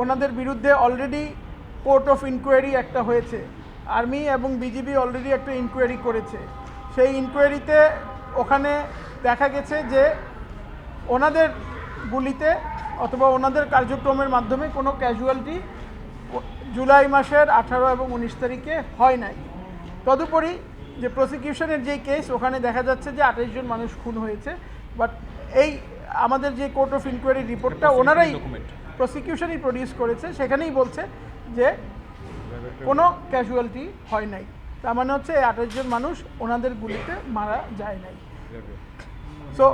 ওনাদের বিরুদ্ধে already court of inquiry একটা হয়েছে। আর্মি এবং বিজিবি অলরেডি একটা ইনকোয়ারি করেছে। সেই ইনকোয়ারিতে ওখানে দেখা গেছে যে ওনাদের গুলিতে অথবা ওনাদের কার্যক্রমের মাধ্যমে কোনো ক্যাজুয়ালিটি জুলাই মাসের আঠারো এবং উনিশ তারিখে হয় নাই। তদুপরি যে প্রসিকিউশনের যে কেস ওখানে দেখা যাচ্ছে যে আঠাশ জন মানুষ খুন হয়েছে। বাট এই আমাদের যে কোর্ট অফ ইনকোয়ারি রিপোর্টটা ওনারাই প্রসিকিউশনই প্রডিউস করেছে, সেখানেই বলছে যে কোনো ক্যাজুয়ালিটি হয় নাই। তার মানে হচ্ছে আঠাশ জন মানুষ ওনাদের গুলিতে মারা যায় নাই। সো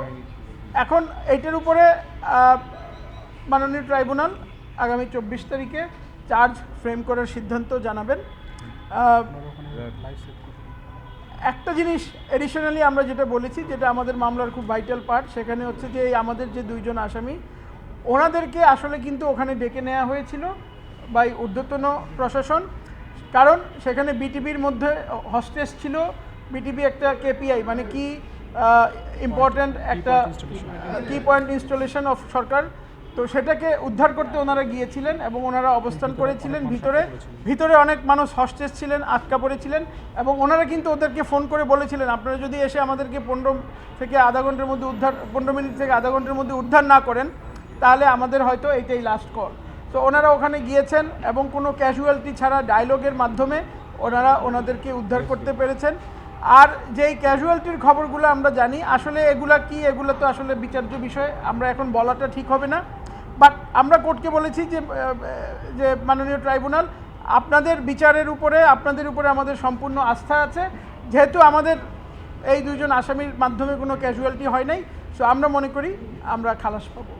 এখন এইটার উপরে মাননীয় ট্রাইব্যুনাল আগামী চব্বিশ তারিখে চার্জ ফ্রেম করার সিদ্ধান্ত জানাবেন। একটা জিনিস এডিশনালি আমরা যেটা বলেছি, যেটা আমাদের মামলার খুব ভাইটাল পার্ট সেখানে হচ্ছে যে আমাদের যে দুইজন আসামি ওনাদেরকে আসলে কিন্তু ওখানে ডেকে নেওয়া হয়েছিল বাই ঊর্ধ্বতন প্রশাসন। কারণ সেখানে বিটিভির মধ্যে হস্টেস ছিল বিটিভি একটা কেপিআই মানে কি ইম্পর্ট্যান্ট একটা কি পয়েন্ট ইনস্টলেশন অফ সরকার। তো সেটাকে উদ্ধার করতে ওনারা গিয়েছিলেন এবং ওনারা অবস্থান করেছিলেন ভিতরে। ভিতরে অনেক মানুষ হস্টেজ ছিলেন আটকা পড়েছিলেন এবং ওনারা কিন্তু ওদেরকে ফোন করে বলেছিলেন আপনারা যদি এসে আমাদেরকে পনেরো থেকে আধা ঘণ্টার মধ্যে উদ্ধার পনেরো মিনিট থেকে আধা ঘণ্টার মধ্যে উদ্ধার না করেন তাহলে আমাদের হয়তো এইটাই লাস্ট কল তো ওনারা ওখানে গিয়েছেন এবং কোনো ক্যাজুয়ালিটি ছাড়া ডায়লগের মাধ্যমে ওনারা ওনাদেরকে উদ্ধার করতে পেরেছেন। আর যেই ক্যাজুয়ালিটির খবরগুলো আমরা জানি আসলে এগুলা কি এগুলো তো আসলে বিচার্য বিষয় আমরা এখন বলাটা ঠিক হবে না। বাট আমরা কোর্টকে বলেছি যে যে মাননীয় ট্রাইব্যুনাল আপনাদের বিচারের উপরে আপনাদের উপরে আমাদের সম্পূর্ণ আস্থা আছে। যেহেতু আমাদের এই দুজন আসামির মাধ্যমে কোনো ক্যাজুয়ালিটি হয় নাই সো আমরা মনে করি আমরা খালাস পাবো।